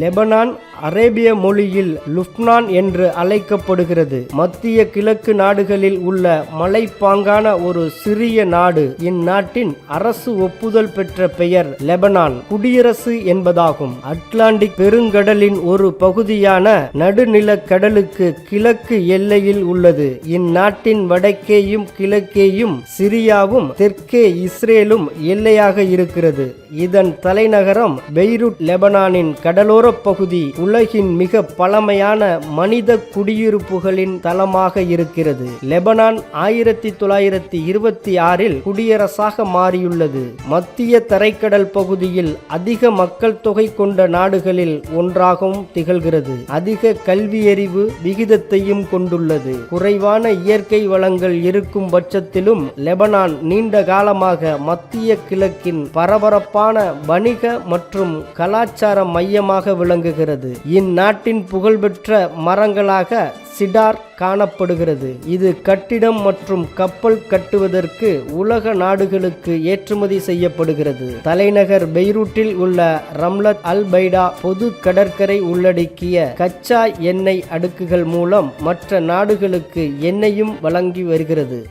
Lebanon அரேபிய மொழியில் லுப்னான் என்று அழைக்கப்படுகிறது. மத்திய கிழக்கு நாடுகளில் உள்ள மலைப்பாங்கான ஒரு சிறிய நாடு. இந்நாட்டின் அரசு ஒப்புதல் பெற்ற பெயர் லெபனான். குடியரசு என்பதாகும். அட்லாண்டிக் பெருங்கடலின் ஒரு பகுதியான நடுநில கடலுக்கு கிழக்கு எல்லையில் உள்ளது. இந்நாட்டின் வடக்கேயும் கிழக்கேயும் சிரியாவும் தெற்கே இஸ்ரேலும் எல்லையாக இருக்கிறது. இதன் தலைநகரம் பெய்ரூட் லெபனானின் கடலோரப் பகுதி உலகின் மிக பழமையான மனித குடியிருப்புகளின் தளமாக இருக்கிறது. லெபனான் ஆயிரத்தி தொள்ளாயிரத்தி இருபத்தி ஆறில் குடியரசாக மாறியுள்ளது. மத்திய தரைக்கடல் பகுதியில் அதிக மக்கள் தொகை கொண்ட நாடுகளில் ஒன்றாகவும் திகழ்கிறது. அதிக கல்வியறிவு விகிதத்தையும் கொண்டுள்ளது. குறைவான இயற்கை வளங்கள் இருக்கும் பட்சத்திலும் லெபனான் நீண்ட காலமாக மத்திய கிழக்கின் பரபரப்பான வணிக மற்றும் கலாச்சார மையமாக விளங்குகிறது. இந்நாட்டின் புகழ்பெற்ற மரங்களாக சிடார் காணப்படுகிறது. இது கட்டிடம் மற்றும் கப்பல் கட்டுவதற்கு உலக நாடுகளுக்கு ஏற்றுமதி செய்யப்படுகிறது. தலைநகர் பெய்ரூட்டில் உள்ள ரம்லத் அல் பைடா பொது கடற்கரை உள்ளடக்கிய கச்சா எண்ணெய் அடுக்குகள் மூலம் மற்ற நாடுகளுக்கு எண்ணெயும் வழங்கி வருகிறது.